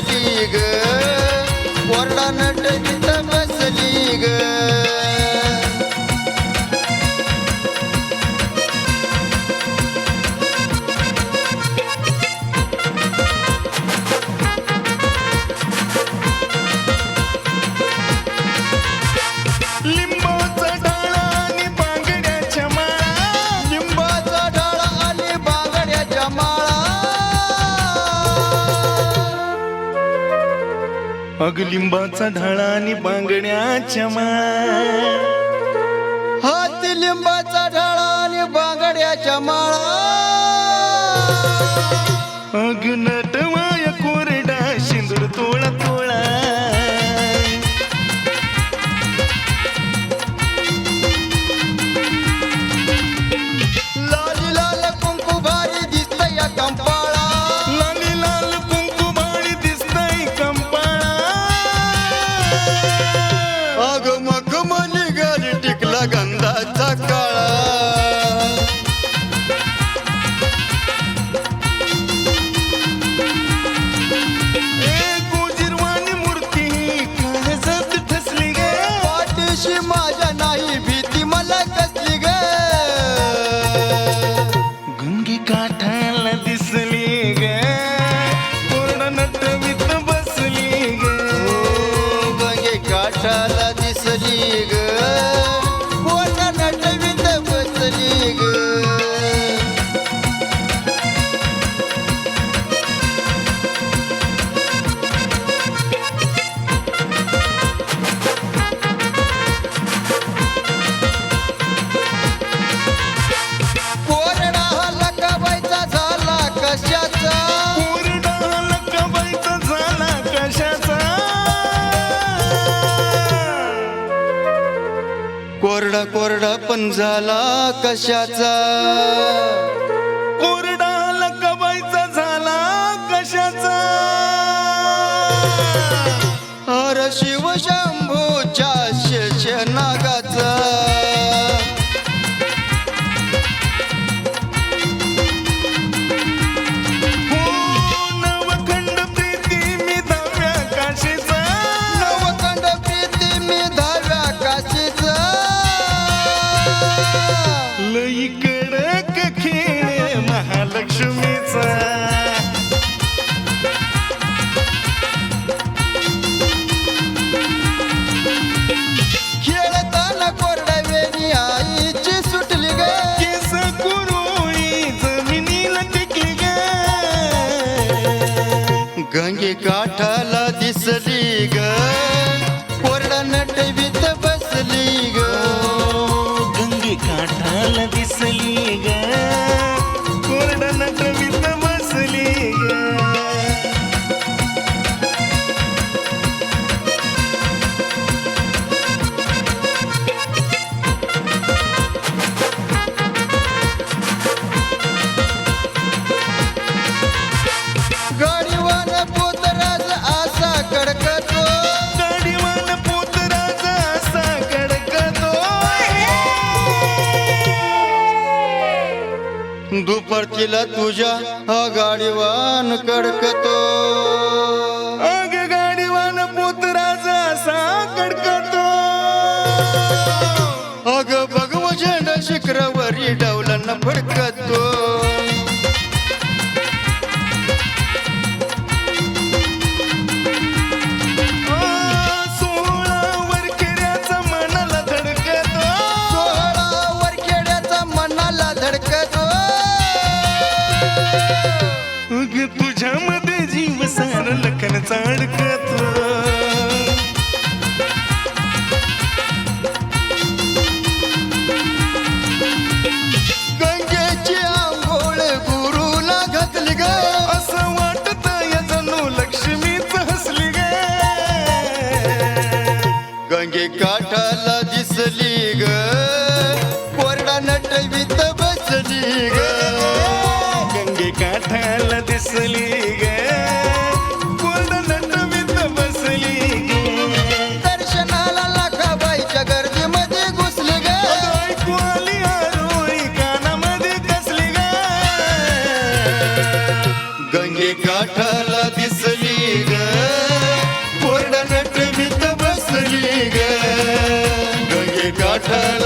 बसली ग. ग नट नटवीत बसली ग. अग लिंबाचा ढाळा आणि बांगड्याच्या माळा. हाती लिंबाचा डाळा आणि बांगड्याच्या माळा. अग Наші कोरडा कोरडा पण झाला कशाचा? कोरडा लकाबाईचा झाला कशाचा? हर शिव काठाला दिसली ग. दुपारतीला तुझ्या गाडीवान कडकतो. अग गाडीवान पोतराजा असा कडकतो. अग भगव झेंडा शिखरावरी डावलांना फडकतो गंगे काठाला दिसली ग. कोरडा नटवीत बसली ग. गंगे काठाला दिसली ग. कोरड नटवीत बसली दर्शनाला लाखाबाईच्या गर्दीमध्ये घुसली ग. ऐकू आली आरोळी कानामध्ये कसली ग. गंगे काठाला Bertel.